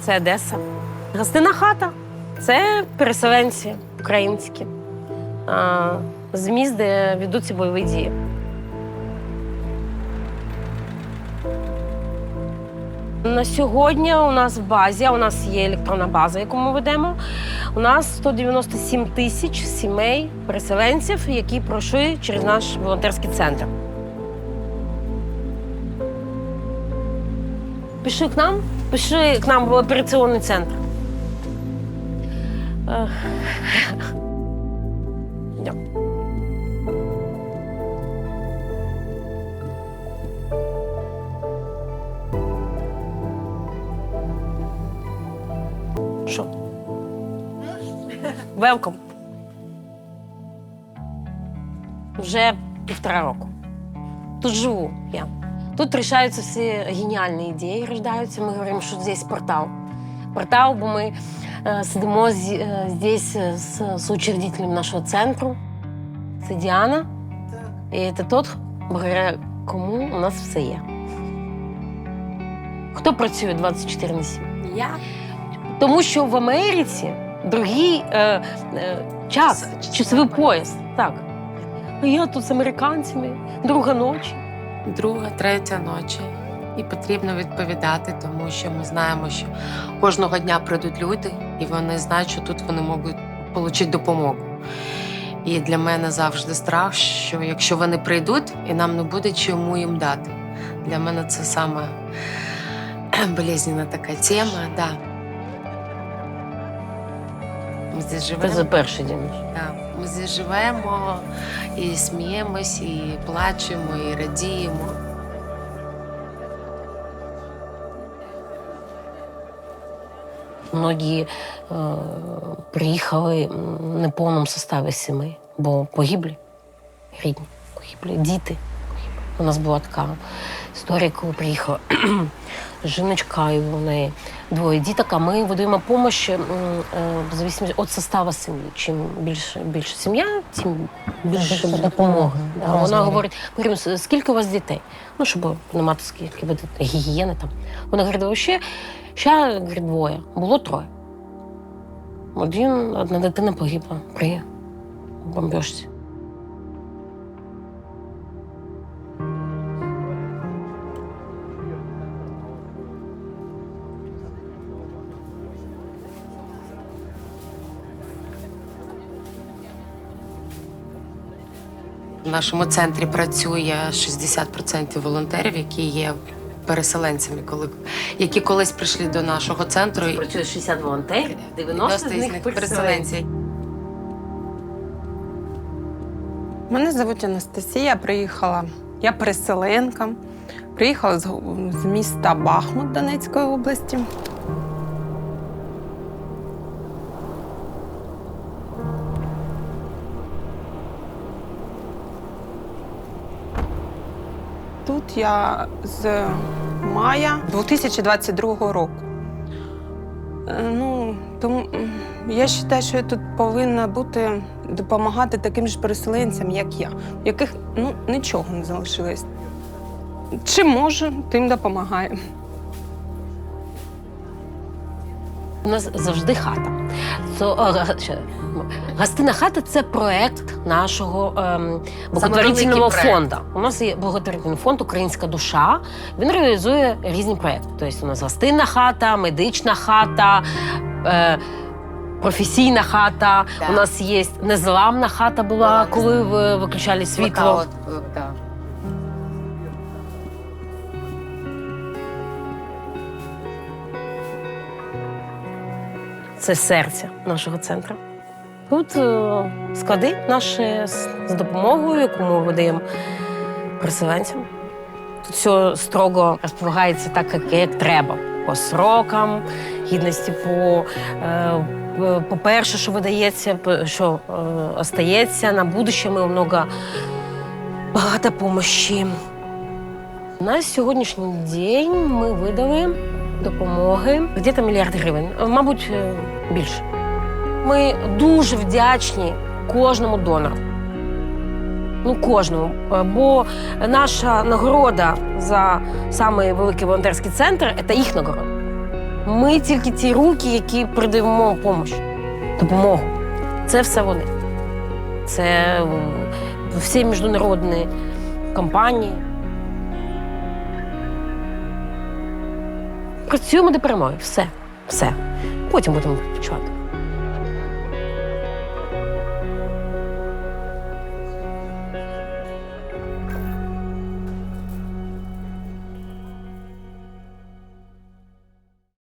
Це Одеса. Гостина хата це переселенці українські, з міст, де ведуться бойові дії. На сьогодні у нас в базі, а у нас є електронна база, яку ми ведемо. У нас 197 тисяч сімей переселенців, які пройшли через наш волонтерський центр. Пішли к нам, пішли к нам в операційний центр. Велком. Вже півтора року. Тут живу я. Тут рішаються всі геніальні ідеї, рождаються. Ми говоримо, що здесь портал. Портал, бо ми е, сидимо е, здесь е, з соучредителем нашого центру. Це Діана. І це тот, благодаря кому у нас все є. Хто працює 24 на 7? Я Тому що в Америці другий е, е, час, часовий пояс. Так. А я тут з американцями, друга ночі. друга, третя ночі. І потрібно відповідати, тому що ми знаємо, що кожного дня прийдуть люди, і вони знають, що тут вони можуть отримати допомогу. І для мене завжди страх, що якщо вони прийдуть, і нам не буде чому їм дати. Для мене це саме болезненна така тема. Да. Ми здесь Це живемо. за перший день. Да. Ми здесь живемо і сміємось, і плачемо, і радіємо. Многі е, приїхали в повному составі сімей, бо погиблі рідні, погиблі діти. Погиблі. У нас була така історія, коли приїхала жіночка, і у неї двоє діток, а ми видаємо допомогу в зависимості від составу сім'ї. Чим більше, більше сім'я, тим більше допомоги. Да, вона говорить, говоримо, скільки у вас дітей? Ну, щоб не мати скільки буде гігієни там. Вона говорить, ще говорить, двоє, було троє. Один, одна дитина погибла при бомбежці. В нашому центрі працює 60% волонтерів, які є переселенцями, коли які колись прийшли до нашого центру. Працює 60 волонтерів, 90 з них переселенці. переселенці. Мене звуть Анастасія. Приїхала. Я переселенка. Приїхала з, з міста Бахмут Донецької області. Тут я з мая 2022 року. Е, Ну, тому я вважаю, що я тут повинна бути допомагати таким ж переселенцям, як я, в яких ну, нічого не залишилось. Чим можу, тим допомагаю. У нас завжди хата. Гостина хата це проект нашого ем, благотворительного фонду. У нас є благотворительний фонд Українська душа. Він реалізує різні проекти. Тобто у нас гостинна хата, медична хата. Е, Професійна хата, Да. у нас є незламна хата була, Була коли ви виключали світло. Блокаут, е, да. Це серце нашого центру. Тут е, склади наші з, допомогою, яку ми видаємо переселенцям. Тут все строго розполагається так, як, треба. По срокам, гідності по, е, по перше, що видається, що е, остається на будуще. Ми много багато допомоги. На сьогоднішній день ми видали допомоги где-то мільярд гривень, мабуть, е, більше. Ми дуже вдячні кожному донору. Ну, кожному. Е, Бо наша нагорода за самий великий волонтерський центр це їх нагорода. Ми тільки ті руки, які передаємо допомогу. допомогу. Це все вони. Це е, всі міжнародні компанії. Працюємо до перемоги. Все. Все. Потім будемо відпочивати.